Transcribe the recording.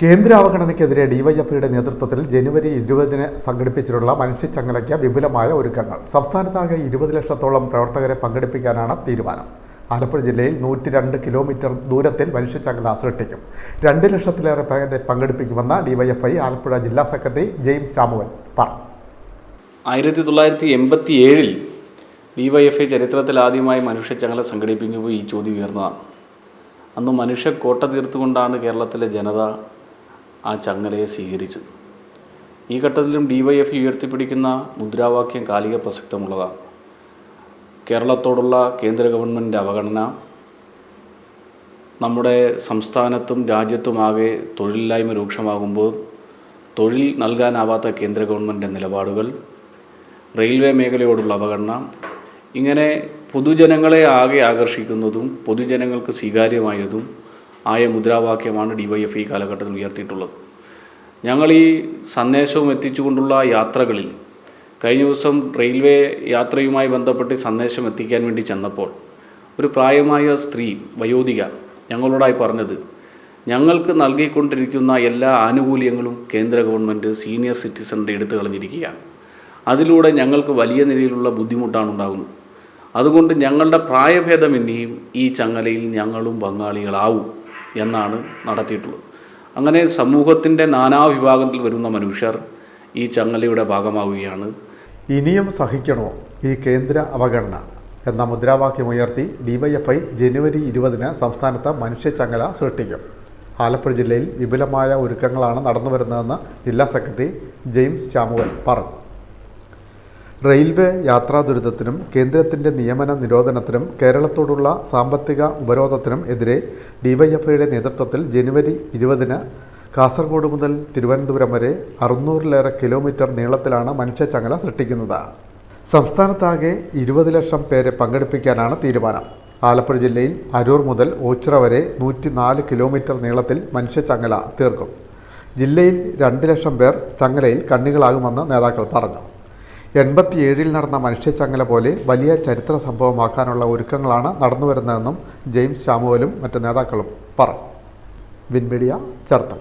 കേന്ദ്ര അവഗണനയ്ക്കെതിരെ ഡിവൈഎഫ്ഐയുടെ നേതൃത്വത്തിൽ ജനുവരി ഇരുപതിന് സംഘടിപ്പിച്ചിട്ടുള്ള മനുഷ്യച്ചങ്ങലയ്ക്ക് വിപുലമായ ഒരുക്കങ്ങൾ. സംസ്ഥാനത്താകെ ഇരുപത് ലക്ഷത്തോളം പ്രവർത്തകരെ പങ്കെടുപ്പിക്കാനാണ് തീരുമാനം. ആലപ്പുഴ ജില്ലയിൽ നൂറ്റി രണ്ട് കിലോമീറ്റർ ദൂരത്തിൽ മനുഷ്യച്ചങ്ങല സൃഷ്ടിക്കും. രണ്ട് ലക്ഷത്തിലേറെ പേരെ പങ്കെടുപ്പിക്കുമെന്ന് ഡിവൈഎഫ്ഐ ആലപ്പുഴ ജില്ലാ സെക്രട്ടറി ജെയിംസ് ശാമുവൻ പറഞ്ഞു. ആയിരത്തി തൊള്ളായിരത്തി എൺപത്തി ഏഴിൽ ഡിവൈഎഫ്ഐ ചരിത്രത്തിൽ ആദ്യമായി മനുഷ്യച്ചങ്ങല സംഘടിപ്പിക്കുമ്പോൾ ഈ ചോദ്യം ഉയർന്നതാണ്. അന്ന് മനുഷ്യ കോട്ട തീർത്തുകൊണ്ടാണ് കേരളത്തിലെ ജനത ആ ചങ്ങലയെ സ്വീകരിച്ചത്. ഈ ഘട്ടത്തിലും ഡിവൈഎഫ്ഐ ഉയർത്തിപ്പിടിക്കുന്ന മുദ്രാവാക്യം കാലിക പ്രസക്തമുള്ളതാണ്. കേരളത്തോടുള്ള കേന്ദ്ര ഗവൺമെന്റ് അവഗണന നമ്മുടെ സംസ്ഥാനത്തും രാജ്യത്തുമാകെ തൊഴിലില്ലായ്മ രൂക്ഷമാകുമ്പോൾ തൊഴിൽ നൽകാനാവാത്ത കേന്ദ്ര ഗവൺമെന്റ് നിലപാടുകൾ റെയിൽവേ മേഖലയോടുള്ള അവഗണന ഇങ്ങനെ പൊതുജനങ്ങളെ ആകെ ആകർഷിക്കുന്നതും പൊതുജനങ്ങൾക്ക് സ്വീകാര്യമായതും ആയ മുദ്രാവാക്യമാണ് ഡി വൈ എഫ് ഈ കാലഘട്ടത്തിൽ ഉയർത്തിയിട്ടുള്ളത്. ഞങ്ങൾ ഈ സന്ദേശവും എത്തിച്ചുകൊണ്ടുള്ള യാത്രകളിൽ കഴിഞ്ഞ ദിവസം റെയിൽവേ യാത്രയുമായി ബന്ധപ്പെട്ട് സന്ദേശം എത്തിക്കാൻ വേണ്ടി ചെന്നപ്പോൾ ഒരു പ്രായമായ സ്ത്രീ വയോധിക ഞങ്ങളോടായി പറഞ്ഞത് ഞങ്ങൾക്ക് നൽകിക്കൊണ്ടിരിക്കുന്ന എല്ലാ ആനുകൂല്യങ്ങളും കേന്ദ്ര ഗവൺമെന്റ് സീനിയർ സിറ്റിസണിന്റെ എടുത്തു കളഞ്ഞിരിക്കുകയാണ്. അതിലൂടെ ഞങ്ങൾക്ക് വലിയ നിലയിലുള്ള ബുദ്ധിമുട്ടാണ് ഉണ്ടാകുന്നത്. അതുകൊണ്ട് ഞങ്ങളുടെ പ്രായഭേദമന്യേയും ഈ ചങ്ങലയിൽ ഞങ്ങളും പങ്കാളികളാവും. എന്നാണ് നടത്തിയിട്ടുള്ളത്. അങ്ങനെ സമൂഹത്തിന്റെ നാനാവിഭാഗത്തിൽ വരുന്ന മനുഷ്യർ ഈ ചങ്ങലയുടെ ഭാഗമാവുകയാണ്. ഇനിയും സഹിക്കണോ ഈ കേന്ദ്ര അവഗണന? എന്ന മുദ്രാവാക്യമുയർത്തി ഡിവൈഎഫ്ഐ ജനുവരി ഇരുപതിന് സംസ്ഥാനത്ത് മനുഷ്യച്ചങ്ങല സൃഷ്ടിക്കും. ആലപ്പുഴ ജില്ലയിൽ വിപുലമായ ഒരുക്കങ്ങളാണ് നടന്നുവരുന്നതെന്ന് ജില്ലാ സെക്രട്ടറി ജെയിംസ് ശാമുവൽ പറഞ്ഞു. റെയിൽവേ യാത്രാ ദുരിതത്തിനും കേന്ദ്രത്തിന്റെ നിയമന നിരോധനത്തിനും കേരളത്തോടുള്ള സാമ്പത്തിക ഉപരോധത്തിനും എതിരെ ഡിവൈഎഫ്ഐയുടെ നേതൃത്വത്തിൽ ജനുവരി ഇരുപതിന് കാസർഗോഡ് മുതൽ തിരുവനന്തപുരം വരെ അറുന്നൂറിലേറെ കിലോമീറ്റർ നീളത്തിലാണ് മനുഷ്യച്ചങ്ങല സൃഷ്ടിക്കുന്നത്. സംസ്ഥാനത്താകെ ഇരുപത് ലക്ഷം പേരെ പങ്കെടുപ്പിക്കാനാണ് തീരുമാനം. ആലപ്പുഴ ജില്ലയിൽ അരൂർ മുതൽ ഓച്ചിറ വരെ നൂറ്റി നാല് കിലോമീറ്റർ നീളത്തിൽ മനുഷ്യച്ചങ്ങല തീർക്കും. ജില്ലയിൽ രണ്ട് ലക്ഷം പേർ ചങ്ങലയിൽ കണ്ണികളാകുമെന്ന് നേതാക്കൾ പറഞ്ഞു. എൺപത്തിയേഴിൽ നടന്ന മനുഷ്യച്ചങ്ങല പോലെ വലിയ ചരിത്ര സംഭവമാക്കാനുള്ള ഒരുക്കങ്ങളാണ് നടന്നുവരുന്നതെന്നും ജെയിംസ് ശാമുവലും മറ്റ് നേതാക്കളും പറഞ്ഞു വിൻമീഡിയ ചേർത്തല